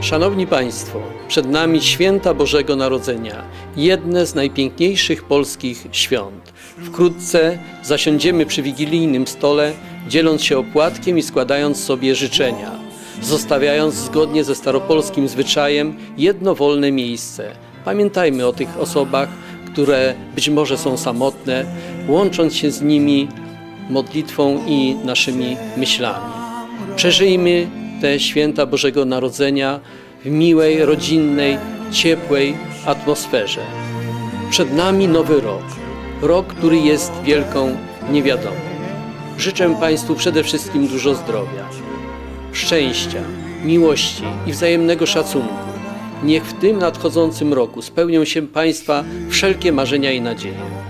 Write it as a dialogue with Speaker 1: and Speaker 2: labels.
Speaker 1: Szanowni Państwo, przed nami święta Bożego Narodzenia, jedne z najpiękniejszych polskich świąt. Wkrótce zasiądziemy przy wigilijnym stole, dzieląc się opłatkiem i składając sobie życzenia, zostawiając zgodnie ze staropolskim zwyczajem jedno wolne miejsce. Pamiętajmy o tych osobach, które być może są samotne, łącząc się z nimi modlitwą i naszymi myślami. Przeżyjmy te święta Bożego Narodzenia w miłej, rodzinnej, ciepłej atmosferze. Przed nami nowy rok, rok, który jest wielką niewiadomą. Życzę Państwu przede wszystkim dużo zdrowia, szczęścia, miłości i wzajemnego szacunku. Niech w tym nadchodzącym roku spełnią się Państwa wszelkie marzenia i nadzieje.